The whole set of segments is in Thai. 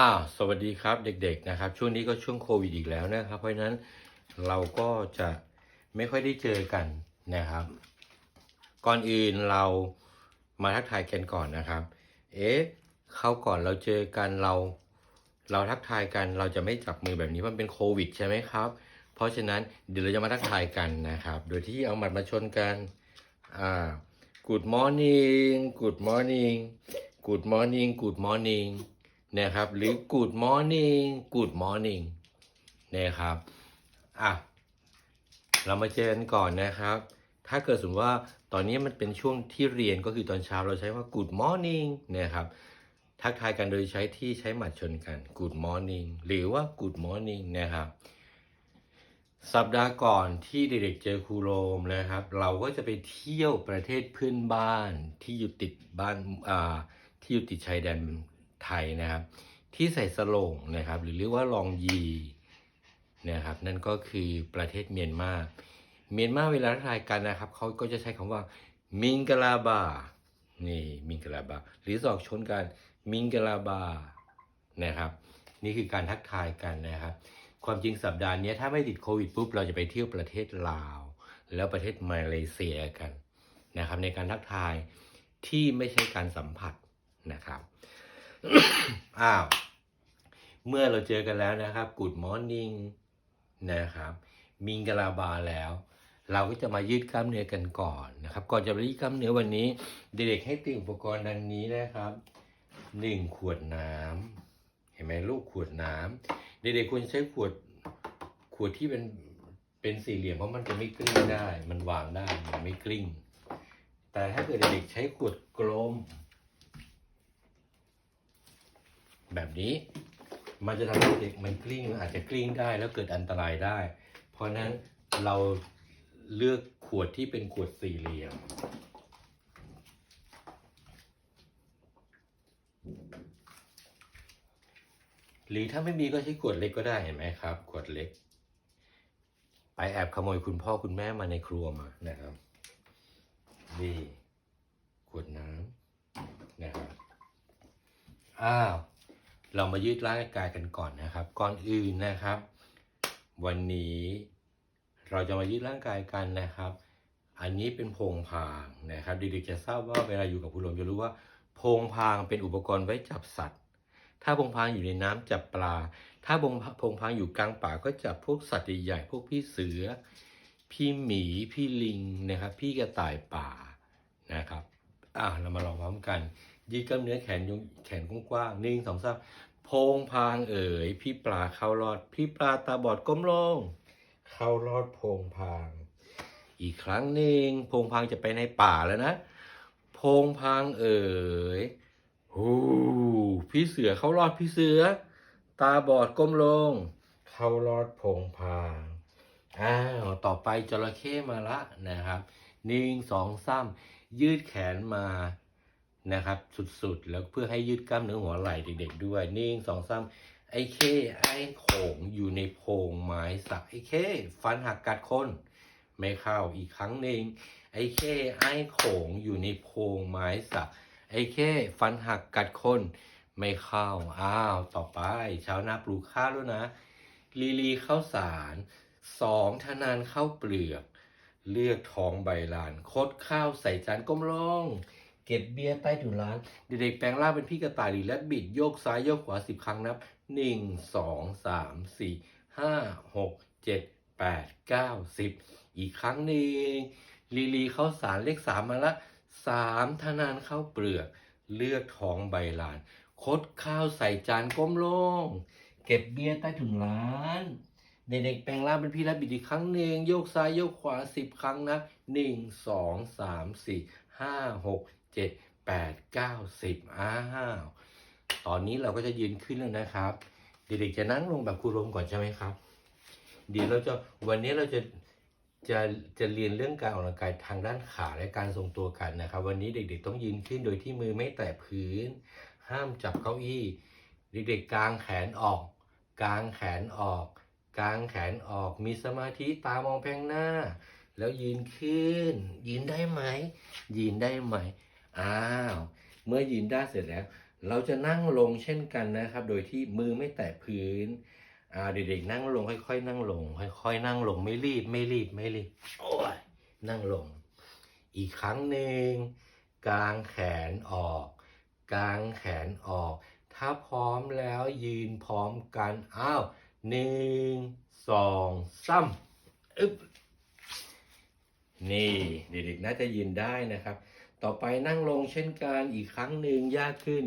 อ้าวสวัสดีครับเด็กๆนะครับ ช่วงนี้ก็ช่วงโควิดอีกแล้วนะครับ เพราะฉะนั้นเราก็จะไม่ค่อยได้เจอกันนะครับ ก่อนอื่นเรามาทักทายกันก่อนนะครับ เอ๊ะเขาก่อนเราเจอกันเรา เราทักทายกันเราจะไม่จับมือแบบนี้เพราะมันเป็นโควิดใช่ไหมครับ เพราะฉะนั้นเดี๋ยวเราจะมาทักทายกันนะครับ โดยที่เอาหมัดมาชนกันอ่า Good morning Good morning Good morning Good morning นะครับ หรือ Good morning Good morning นะครับอะเรามาเจอกันก่อนนะครับ ถ้าเกิดสมมติว่าตอนนี้มันเป็นช่วงที่เรียนก็คือตอนเช้าเราใช้ว่า Good morning นะครับทักทายกันโดยใช้ที่ใช้หมัดชนกัน Good morning หรือว่า Good morning นะครับสัปดาห์ก่อนที่เด็กๆเจอครูโรมนะครับ เราก็จะไปเที่ยวประเทศเพื่อนบ้านที่อยู่ติดบ้านอ่าที่อยู่ติดชายแดน ไทยนะครับ ที่ใส่สโลงนะครับ หรือเรียกว่าลองยีนะครับนั่นก็คือประเทศเมียนมา เมียนมาเวลาทักทายกันนะครับเขาก็จะใช้คำว่ามิงกลาบานี่มิงกลาบาหรือสอกชนกันมิงกลาบานะครับ นี่คือการทักทายกันนะครับ ความจริงสัปดาห์นี้ถ้าไม่ติดโควิดปุ๊บเราจะไปเที่ยวประเทศลาว แล้วประเทศมาเลเซียกันนะครับ ในการทักทายที่ไม่ใช่การสัมผัสนะครับ อ้าว เมื่อเราเจอกันแล้วนะครับ Good Morning นะครับ มิงกลาบาแล้ว เราก็จะมายืดกล้ามเนื้อกันก่อนนะครับ ก่อนจะไปยืดกล้ามเนื้อวันนี้ เด็กๆให้เตรียมอุปกรณ์ดังนี้นะครับหนึ่งขวดน้ำเห็นไหมลูกขวดน้ำเด็กๆควรใช้ขวดขวดที่เป็นเป็นสี่เหลี่ยมเพราะมันจะไม่กลิ้งได้ มันวางได้มันไม่กลิ้ง แต่ถ้าเกิดเด็กๆใช้ขวดกลม แบบนี้ มันจะทำให้เด็กมันกลิ้งอาจจะกลิ้งได้แล้วเกิดอันตรายได้ เพราะฉะนั้นเราเลือกขวดที่เป็นขวดสี่เหลี่ยมหรือถ้าไม่มีก็ใช้ขวดเล็กก็ได้เห็นไหมครับ ขวดเล็ก ไปแอบขโมยคุณพ่อคุณแม่มาในครัวมานะครับนี่ขวดน้ำนะครับอ้าว เรามายืดร่างกายกันก่อนนะครับ ก่อนอื่นนะครับ วันนี้เราจะมายืดร่างกายกันนะครับ อันนี้เป็นโพงพางนะครับเด็กๆจะทราบว่าเวลาอยู่กับคุณลวงจะรู้ว่าโพงพางเป็นอุปกรณ์ไว้จับสัตว์ ถ้าโพงพางอยู่ในน้ำจับปลา ถ้าโพงพงพางอยู่กลางป่าก็จับพวกสัตว์ใหญ่ๆพวกพี่เสือ พี่หมี พี่ลิงนะครับ พี่กระต่ายป่านะครับอะเรามาลองพร้อมกันยืดกล้ามเนื้อแขนยงแขนกว้างๆหนึ่งสองสาม พงพางเอ๋ย พี่ปลาเข้ารอด พี่ปลาตาบอดก้มลง เข้ารอดพงพาง อีกครั้งหนึ่งพงพางจะไปในป่าแล้วนะ พงพางเอ๋ยฮูพี่เสือเข้ารอดพี่เสือ ตาบอดก้มลง เข้ารอดพงพางอ้าวต่อไปจระเข้มาละนะครับหนึ่งสองสามยืดแขนมา นะครับสุดๆ แล้วเพื่อให้ยืดกล้ามเนื้อหัวไหล่เด็กๆด้วยนิ่งสองสามไอ้เข้ไอ้โขงอยู่ในโพรงไม้สักไอ้เข้ฟันหักกัดคนไม่เข้าอีกครั้งหนึ่งไอ้เข้ไอ้โขงอยู่ในโพรงไม้สักไอ้เข้ฟันหักกัดคนไม่เข้าอ้าวต่อไปชาวนาปลูกข้าวแล้วนะ ลีลีข้าวสารสองทนานข้าวเปลือก เลือกทองใบลาน คดข้าวใส่จานก้มลง เก็บเบียร์ใต้ถุนร้าน เด็กๆแปลงร่างเป็นพี่กระต่ายหรือแรดบิดโยกซ้ายโยกขวาสิบครั้งนับหนึ่งสองสามสี่ห้าหกเจ็ดแปดเก้าสิบอีกครั้งหนึ่งลีลีเข้าสารเลขสามมาละสามทนานเข้าเปลือก เลือกท้องใบลาน คดข้าวใส่จานก้มลง เก็บเบียร์ใต้ถุนร้านเด็กๆแปลงร่างเป็นพี่แรดบิดอีกครั้งหนึ่งโยกซ้ายโยกขวาสิบครั้งนะหนึ่งสองสามสี่ ห้าหกเจ็ดแปดเก้าสิบอ้าวตอนนี้เราก็จะยืนขึ้นแล้วนะครับ เด็กๆจะนั่งลงแบบครูรมก่อนใช่ไหมครับ เดี๋ยวเราจะวันนี้เราจะจะจะเรียนเรื่องการออกกำลังกายทางด้านขาและการทรงตัวกันนะครับ วันนี้เด็กๆต้องยืนขึ้นโดยที่มือไม่แตะพื้น ห้ามจับเก้าอี้ เด็กๆกางแขนออก กางแขนออก กางแขนออกมีสมาธิตามองแพงหน้า แล้วยืนขึ้น ยืนได้ไหม ยืนได้ไหม อ้าว เมื่อยืนได้เสร็จแล้ว เราจะนั่งลงเช่นกันนะครับ โดยที่มือไม่แตะพื้นอ่าเด็กๆนั่งลงค่อยๆ นั่งลง ค่อยๆ นั่งลงไม่รีบไม่รีบไม่รีบโอ้ยนั่งลง อีกครั้งหนึ่งกางแขนออก กางแขนออก ถ้าพร้อมแล้วยืนพร้อมกันอ้าวหนึ่งสองสามอึ๊บ นี่เด็กๆน่าจะยืนได้นะครับ ต่อไปนั่งลงเช่นกันอีกครั้งหนึ่งยากขึ้น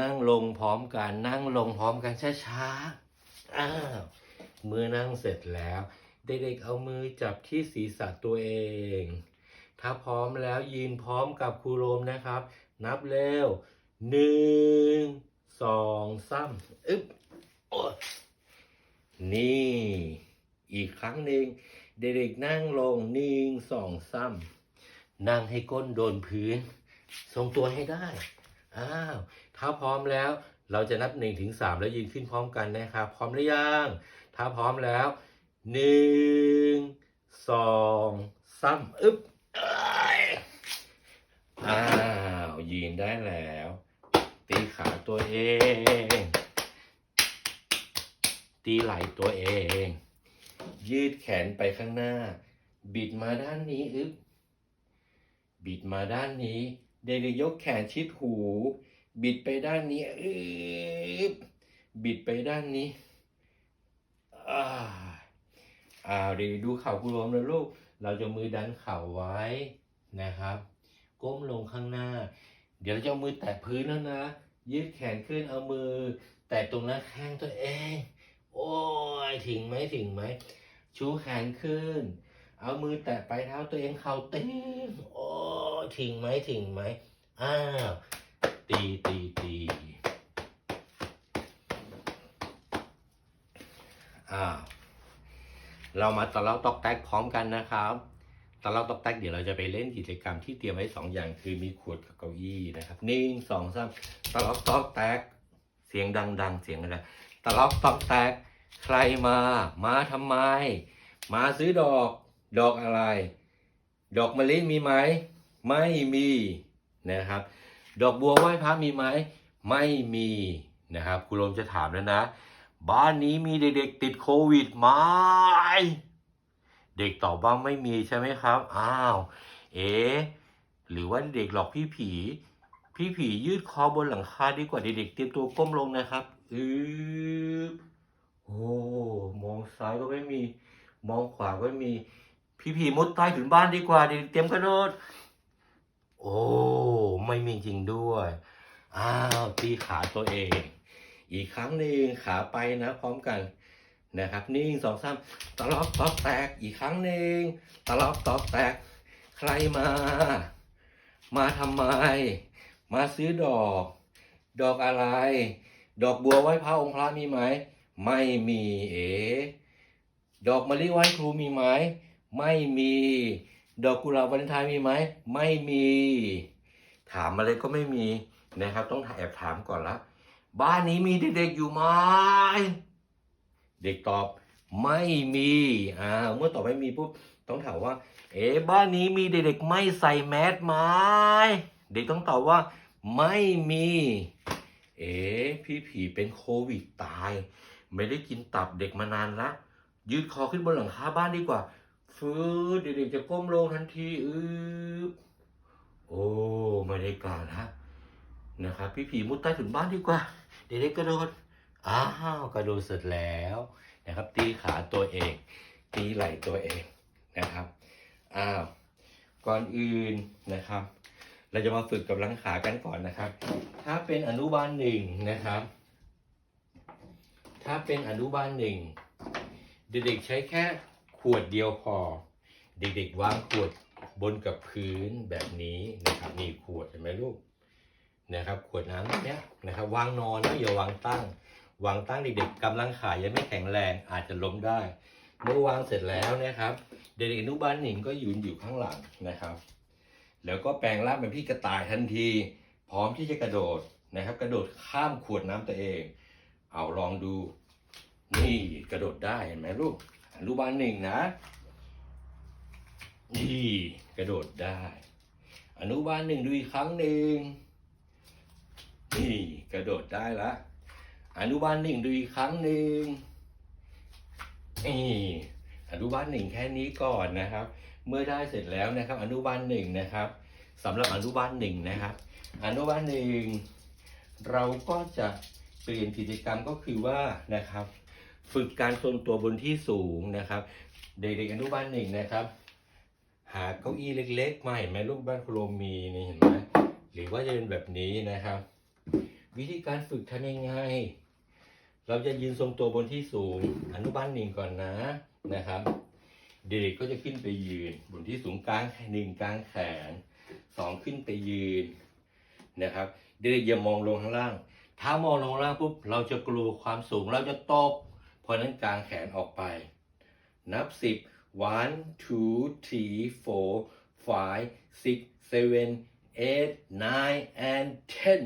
นั่งลงพร้อมกัน นั่งลงพร้อมกันช้าๆอ้าวเมื่อนั่งเสร็จแล้ว เด็กๆเอามือจับที่ศีรษะตัวเอง ถ้าพร้อมแล้วยืนพร้อมกับครูโรมนะครับ นับเร็วหนึ่งสองสามอึ๊บโอ้ยนี่ อีกครั้งหนึ่ง เด็กๆนั่งลงนึ่งสองสามนั่งให้ก้นโดนพื้น ทรงตัวให้ได้ อ้าว ถ้าพร้อมแล้ว เราจะนับหนึ่งถึงสามแล้วยืนขึ้นพร้อมกันนะครับ พร้อมหรือยัง ถ้าพร้อมแล้วหนึ่งสองสามอึ๊บอ้าว ยืนได้แล้ว ตีขาตัวเอง ตีไหล่ตัวเอง ยืดแขนไปข้างหน้า บิดมาด้านนี้อึบบิดมาด้านนี้ เด็กๆยกแขนชิดหู บิดไปด้านนี้อึบบิดไปด้านนี้อ่าอ่าเดี๋ยวดูเข่าคุณรวมนะลูก เราจะมือดันเข่าไว้นะครับ ก้มลงข้างหน้า เดี๋ยวเราจะมือแตะพื้นแล้วนะ ยืดแขนขึ้นเอามือ แตะตรงหน้าแข้งตัวเอง โอ้ยถึงไหมถึงไหม ชูแขนขึ้น เอามือแตะปลายเท้าตัวเองเข่าเต้นโอ้ยถึงไหมถึงไหมอ้าวตีตีตีอ้าวเรามาตะเลาตอกแตกพร้อมกันนะครับตะเลาตอกแตกเดี๋ยวเราจะไปเล่นกิจกรรมที่เตรียมไว้สองอย่างคือมีขวดกับเก้าอี้นะครับหนึ่งสองสามตะเลาตอกแตกเสียงดัง ๆ เสียงอะไรตะเลาตอกแตก ใครมา มาทำไม มาซื้อดอก ดอกอะไร ดอกมะลิมีไหม ไม่มีนะครับ ดอกบัวไหว้พระมีไหม ไม่มีนะครับครูโรมจะถามแล้วนะ บ้านนี้มีเด็กๆติดโควิดไหมเด็กตอบว่าไม่มีใช่ไหมครับ อ้าว เอ๊ะหรือว่าเด็กหลอกพี่ผี พี่ผียืดคอบนหลังคาดีกว่าเด็กๆเตรียมตัวก้มลงนะครับอือายก็ไม่มี มองขวาก็ไม่มี พี่ผีมุดใต้ถุนบ้านดีกว่าเด็กๆเตรียมกระโดดโอ้ไม่มีจริงด้วย อ้าวตีขาตัวเอง อีกครั้งหนึ่งขาไปนะ พร้อมกันนะครับนิ่งสองสามตะลอกตอกแตกอีกครั้งหนึ่งตะลอกตอกแตก ใครมา มาทำไม มาซื้อดอก ดอกอะไร ดอกบัวไหว้พระองค์พระมีไหม ไม่มีเอ๋ ดอกมะลิไหว้ครูมีไหมไม่มี ดอกกุหลาบวาเลนไทน์มีไหมไม่มี ถามอะไรก็ไม่มีนะครับ ต้องแอบถามก่อนละบ้านนี้มีเด็กๆอยู่ไหมเด็กตอบไม่มีอ่าเมื่อตอบไม่มีปุ๊บต้องถามว่า เอ๊บ้านนี้มีเด็กๆไม่ใส่แมสไหมเด็กต้องตอบว่า ไม่มี เอ๊พี่ผีเป็นโควิดตาย ไม่ได้กินตับเด็กมานานละ ยืดคอขึ้นบนหลังคาบ้านดีกว่าฟื้เด็กๆจะก้มลงทันทีอืบโอ้ไม่ได้การละนะครับพี่ผีมุดใต้ถุนบ้านดีกว่า เด็กๆกระโดดอ้าวกระโดดเสร็จแล้วนะครับ ตีขาตัวเอง ตีไหล่ตัวเองนะครับอ้าวก่อนอื่นนะครับ เราจะมาฝึกกำลังขากันก่อนนะครับ ถ้าเป็นอนุบาลหนึ่งนะครับ ถ้าเป็นอนุบาลหนึ่ง เด็กๆใช้แค่ขวดเดียวพอ เด็กๆวางขวดบนกับพื้นแบบนี้นะครับนี่ขวดเห็นไหมลูกนะครับ ขวดน้ำเนี้ยนะครับ วางนอนนะอย่าวางตั้ง วางตั้งเด็กๆกำลังขายังไม่แข็งแรงอาจจะล้มได้ เมื่อวางเสร็จแล้วนะครับ เด็กๆอนุบาลหนึ่งก็ยืนอยู่ข้างหลังนะครับ แล้วก็แปลงร่างเป็นพี่กระต่ายทันที พร้อมที่จะกระโดดนะครับ กระโดดข้ามขวดน้ำตัวเอง เอาลองดู นี่กระโดดได้เห็นไหมลูกอนุบาลหนึ่งนะ นี่กระโดดได้ อนุบาลหนึ่งดูอีกครั้งหนึ่งนี่กระโดดได้ละ อนุบาลหนึ่งดูอีกครั้งหนึ่งนี่อนุบาลหนึ่งแค่นี้ก่อนนะครับ เมื่อได้เสร็จแล้วนะครับ อนุบาลหนึ่งนะครับสำหรับอนุบาลหนึ่งนะครับ อนุบาลหนึ่งเราก็จะเปลี่ยนกิจกรรมก็คือว่านะครับ ฝึกการทรงตัวบนที่สูงนะครับ เด็กๆอนุบาลหนึ่งนะครับ หาเก้าอี้เล็กๆมาเห็นไหมลูกบ้านครูมีนี่เห็นไหมหรือว่าจะเป็นแบบนี้นะครับ วิธีการฝึกทำยังไงเราจะยืนทรงตัวบนที่สูง อนุบาลหนึ่งก่อนนะนะครับ เด็กก็จะขึ้นไปยืน บนที่สูงกลางหนึ่งกลางแขนสองขึ้นไปยืนนะครับเด็กอย่ามองลงข้างล่าง ถ้ามองลงล่างปุ๊บเราจะกลัวความสูงเราจะตก ราะนั้นกางแขนออกไป นับสิบ one two three four five six seven eight nine and ten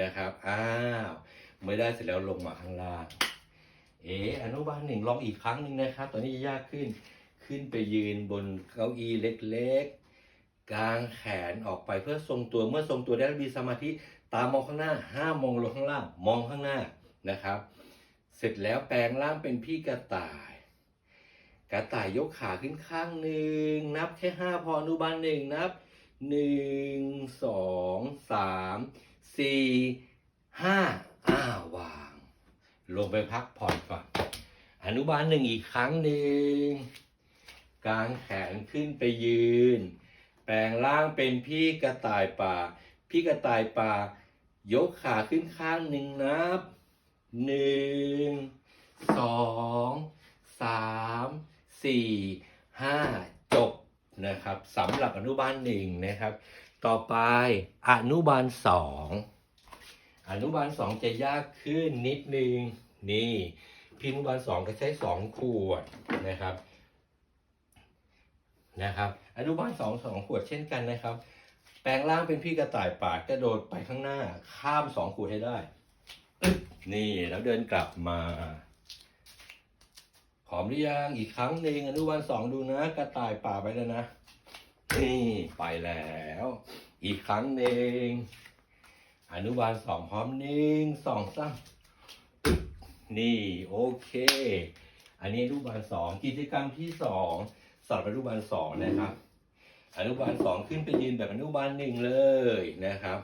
นะครับ อ้าว เมื่อได้เสร็จแล้วลงมาข้างล่าง เอออนุบาลหนึ่งลองอีกครั้งหนึ่งนะครับ ตอนนี้จะยากขึ้น ขึ้นไปยืนบนเก้าอี้เล็กๆกางแขนออกไปเพื่อทรงตัว เมื่อทรงตัวได้แล้วมีสมาธิ ตามองข้างหน้า ห้ามมองลงข้างล่าง มองข้างหน้านะครับ เสร็จแล้วแปลงร่างเป็นพี่กระต่าย กระต่ายยกขาขึ้นข้างหนึ่ง นับแค่ห้าพออนุบาลหนึ่งนับหนึ่งสองสามสี่ห้าอ้าวาง ลงไปพักผ่อนก่อนอนุบาลหนึ่งอีกครั้งหนึ่งกางแขนขึ้นไปยืน แปลงร่างเป็นพี่กระต่ายป่า พี่กระต่ายป่า ยกขาขึ้นข้างหนึ่งนับ หนึ่งสองสามสี่ห้าจบนะครับสำหรับอนุบาลหนึ่งนะครับ ต่อไปอนุบาลสองอนุบาลสองจะยากขึ้นนิดนึงนี่พี่อนุบาลสองก็ใช้สองขวดนะครับนะครับอนุบาลสองสองขวดเช่นกันนะครับ แปลงร่างเป็นพี่กระต่ายป่ากระโดดไปข้างหน้าข้ามสองขวดให้ได้ นี่แล้วเดินกลับมาพร้อมหรือยังอีกครั้งหนึ่งอนุบาลสองดูนะ กระต่ายป่าไปแล้วนะ นี่ไปแล้ว อีกครั้งหนึ่งอนุบาลสองพร้อมหนึ่งสองสามนี่โอเค อันนี้อนุบาลสองกิจกรรมที่สองสำหรับอนุบาลสองนะครับ อนุบาลสองขึ้นไปยืนแบบอนุบาลหนึ่งเลยนะครับ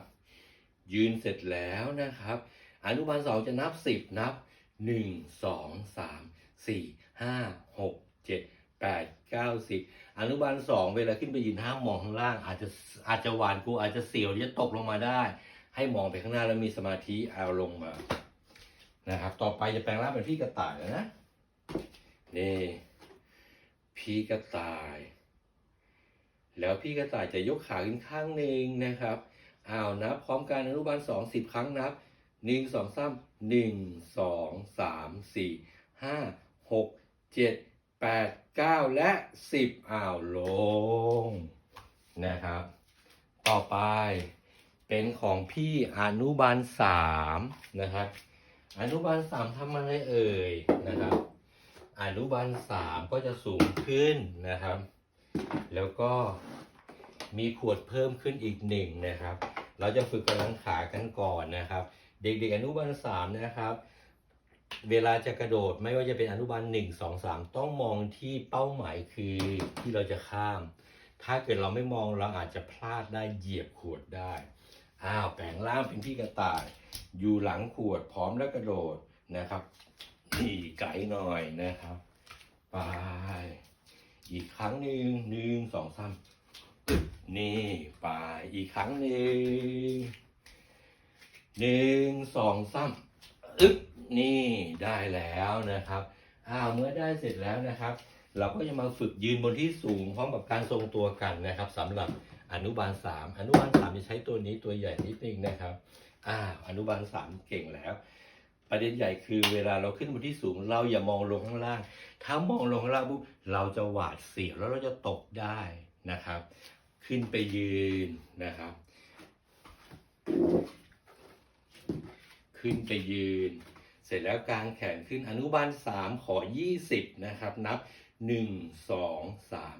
ยืนเสร็จแล้วนะครับ อนุบาลสองจะนับสิบนับหนึ่งสองสามสี่ห้าหกเจ็ดแปดเก้าสิบอนุบาลสองเวลาขึ้นไปยืนห้ามมองข้างล่าง อาจจะอาจจะหวานกูอาจจะเสียวจะตกลงมาได้ ให้มองไปข้างหน้าแล้วมีสมาธิเอาลงมานะครับ ต่อไปจะแปลงร่างเป็นพี่กระต่ายแล้วนะนี่พี่กระต่าย แล้วพี่กระต่ายจะยกขาขึ้นข้างหนึ่งนะครับอ้าวนับพร้อมกันอนุบาลสองสิบครั้งนับ หนึ่งสองสามหนึ่งสองสามสี่ห้าหกเจ็ดแปดเก้าและสิบอ้าวลงนะครับ ต่อไปเป็นของพี่อนุบาลสามนะครับ อนุบาลสามทำอะไรเอ่ยนะครับ อนุบาลสามก็จะสูงขึ้นนะครับ แล้วก็มีขวดเพิ่มขึ้นอีกหนึ่งนะครับ เราจะฝึกกำลังขากันก่อนนะครับ เด็กๆอนุบาลสามนะครับ เวลาจะกระโดดไม่ว่าจะเป็นอนุบาลหนึ่งสองสามต้องมองที่เป้าหมายคือที่เราจะข้าม ถ้าเกิดเราไม่มองเราอาจจะพลาดได้เหยียบขวดได้อ้าวแปลงร่างเป็นพี่กระต่าย อยู่หลังขวดพร้อมแล้วกระโดดนะครับนี่ไกลหน่อยนะครับไปอีกครั้งหนึ่งหนึ่งสองสามนี่ไปอีกครั้งหนึ่ง หนึ่งสองสามอึ๊บนี่ได้แล้วนะครับอ้าวเมื่อได้เสร็จแล้วนะครับ เราก็จะมาฝึกยืนบนที่สูงพร้อมกับการทรงตัวกันนะครับสำหรับอนุบาลสามอนุบาลสามจะใช้ตัวนี้ตัวใหญ่นิดนึงนะครับอ้าวอนุบาลสามเก่งแล้ว ประเด็นใหญ่คือเวลาเราขึ้นบนที่สูง เราอย่ามองลงข้างล่าง ถ้ามองลงข้างล่างปุ๊บเราจะหวาดเสียวแล้วเราจะตกได้นะครับ ขึ้นไปยืนนะครับ ขึ้นไปยืน เสร็จแล้วกางแขนขึ้นอนุบาลสามขอยี่สิบนะครับ นับหนึ่งสองสาม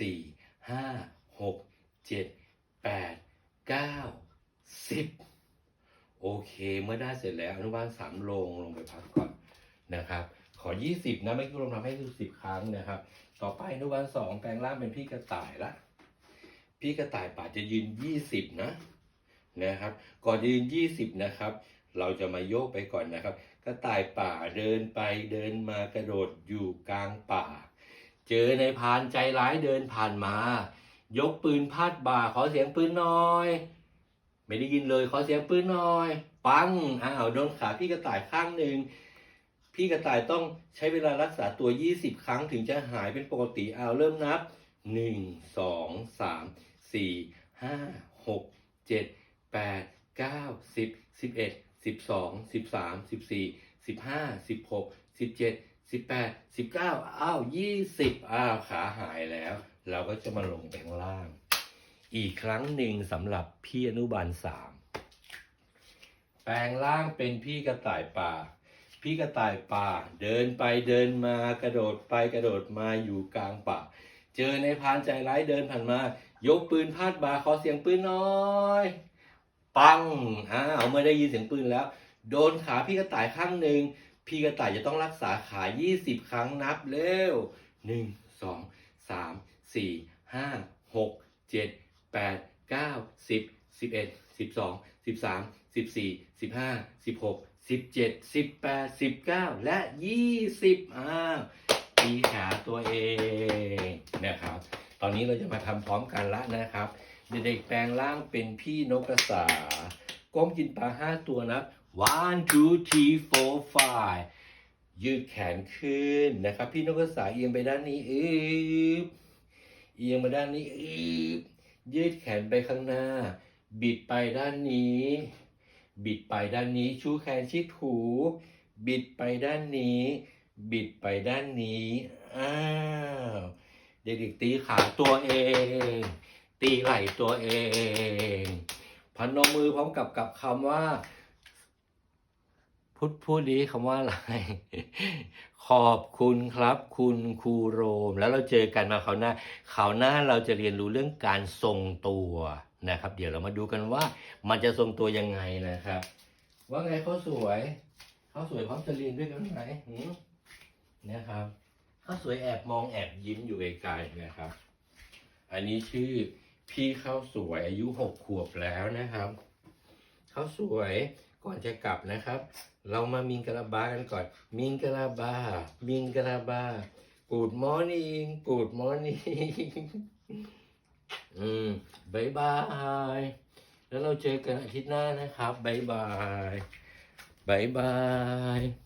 สี่ห้าหกเจ็ดแปดเก้าสิบโอเค เมื่อได้เสร็จแล้วอนุบาลสามลงลงไปพักก่อนนะครับ ขอ 20 นะไม่กี้ลงทำให้ดูสิบครั้งนะครับ ต่อไปอนุบาลสองแปลงร่างเป็นพี่กระต่ายละพี่กระต่ายป่าจะยืน 20 นะนะครับ ก่อนยืน 20 นะครับ เราจะมาโยกไปก่อนนะครับ กระต่ายป่าเดินไปเดินมากระโดดอยู่กลางป่า เจอในพานใจร้ายเดินผ่านมา ยกปืนพาดบ่าขอเสียงปืนหน่อย ไม่ได้ยินเลยขอเสียงปืนหน่อย ปังอ้าวโดนขาพี่กระต่ายข้างหนึ่งพี่กระต่ายต้องใช้เวลารักษาตัว 20 ครั้งถึงจะหายเป็นปกติเอาเริ่มนับ 1 2 3 4 5 6 7 8 9 10 11 12 13 14 15 16 17 18 19อ้าว20อ้าวขาหายแล้ว เราก็จะมาลงไปข้างล่าง อีกครั้งหนึ่งสำหรับพี่อนุบาลสามแปลงร่างเป็นพี่กระต่ายป่า พี่กระต่ายป่า เดินไปเดินมากระโดดไปกระโดดมาอยู่กลางป่า เจอในพานใจร้ายเดินผ่านมา ยกปืนพาดบ่าขอเสียงปืนหน้อย ปังอ้าวเมื่อได้ยินเสียงปืนแล้ว โดนขาพี่กระต่ายข้างหนึ่งพี่กระต่ายจะต้องรักษาขา 20 ครั้งนับเร็ว 1 2 3 4 5 6 7 8 9 10 11 12 13 14 15 16 17 18 19 และ 20อ้าวตีขาตัวเองนะครับ ตอนนี้เราจะมาทำพร้อมกันละนะครับ เด็กๆแปลงร่างเป็นพี่นกกระสา ก้มกินปลาห้าตัวนะ one two three four five ยืดแขนขึ้นนะครับ พี่นกกระสาเอียงไปด้านนี้อึบเอียงมาด้านนี้อึบยืดแขนไปข้างหน้า บิดไปด้านนี้ บิดไปด้านนี้ ชูแขนชิดหูบิดไปด้านนี้ บิดไปด้านนี้ อ้าว เด็กๆตีขาตัวเอง ตีไหล่ตัวเองพนมมือพร้อมกับกับคำว่าพูดพูดดีคำว่าอะไร ขอบคุณครับ คุณครูโรม แล้วเราเจอกันมาคราวหน้าคราวหน้าเราจะเรียนรู้เรื่องการทรงตัวนะครับ เดี๋ยวเรามาดูกันว่า มันจะทรงตัวยังไงนะครับ ว่าไงเขาสวยเขาสวยพร้อมจะเรียนด้วยกันไหมหืมนะครับเขาสวยแอบมองแอบยิ้มอยู่ไกลๆนะครับ อันนี้ชื่อ พี่ข้าวสวยอายุหกขวบแล้วนะครับข้าวสวยก่อนจะกลับนะครับ เรามามิงกะลาบากันก่อน มิงกะลาบา มิงกะลาบา Good morning Good morning อืมบายบาย แล้วเราเจอกันอาทิตย์หน้านะครับบายบายบายบาย